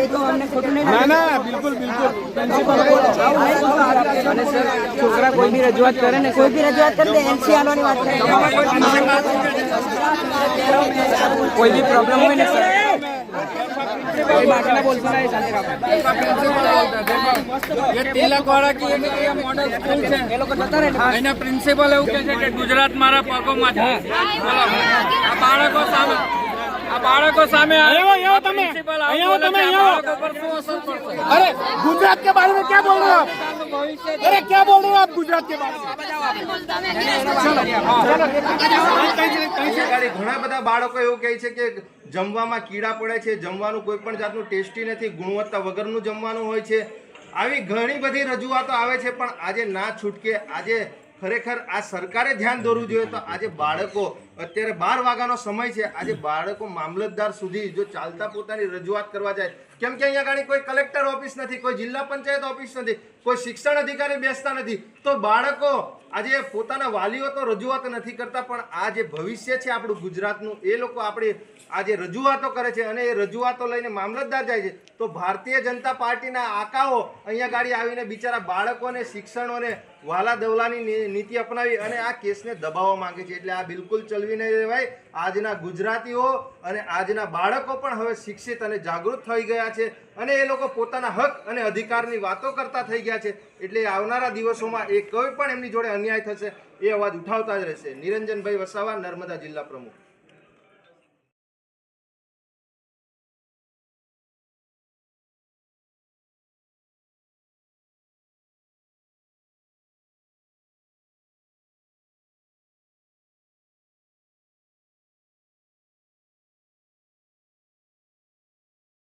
ના ના બિલકુલ બિલકુલ છોકરા કોઈ બી રજૂઆત કરે ને કોઈ બી રજૂઆત કરે તો એનસીઆરની વાત કરે કોઈ બી પ્રોબ્લેમ હોય ને સર પ્રિન્સિપલ એવું કે છે કે ગુજરાત મારા પગોમાં છે। બાળકો સામે બાળકો સામે આ અહીંયા આવો, આવો તમે. પ્રિન્સિપલ અહીંયા આવો આવું તમે, બોલે છે, અહીંયા આ આવો. બાળકો પર શું અસર પડશે अरे गुजरात के बारे में क्या बोल रहे हो आप अरे क्या बोल रहे हो आप गुजरात के बारे में ગાડી ઘણા બધા બાળકો એવું કહે છે કે જમવામાં કીડા પડે છે જમવાનું કોઈ પણ જાતનું ટેસ્ટી નથી ગુણવત્તા વગરનું જમવાનું હોય છે આવી ઘણી બધી રજૂઆતો આવે છે પણ આજે ના છૂટકે આજે ખરેખર આ સરકારે ધ્યાન દોરવું જોઈએ તો આજે બાળકો અત્યારે બાર વાગ્યાનો સમય છે. આજે બાળકો મામલતદાર સુધી જો ચાલતા પોતાની રજૂઆત કરવા જાય, કેમ કે અહીંયા આગળ કોઈ કલેક્ટર ઓફિસ નથી, કોઈ જિલ્લા પંચાયત ઓફિસ નથી, કોઈ શિક્ષણ અધિકારી બેસતા નથી. તો બાળકો આજે પોતાના વાલીઓ તો રજૂઆત નથી કરતા, પણ આ જે ભવિષ્ય છે આપણું ગુજરાતનું, એ લોકો આપણી આજે રજૂઆતો કરે છે અને એ રજૂઆતો લઈને મામલતદાર જાય છે, તો ભારતીય જનતા પાર્ટીના આકાઓ અહીંયા ગાડી આવીને બિચારા બાળકોને, શિક્ષણોને વાલા દવલાની નીતિ અપનાવી અને આ કેસને દબાવવા માંગે છે. એટલે આ બિલકુલ ચલવી રહેવાય આજના ગુજરાતીઓ અને આજના બાળકો પણ હવે શિક્ષિત અને જાગૃત થઈ ગયા છે અને એ લોકો પોતાના હક અને અધિકારની વાતો કરતા થઈ ગયા છે. એટલે આવનારા દિવસોમાં એ કોઈ પણ એમની જોડે અન્યાય થશે એ અવાજ ઉઠાવતા જ રહેશે. નિરંજનભાઈ વસાવા, નર્મદા જિલ્લા પ્રમુખ.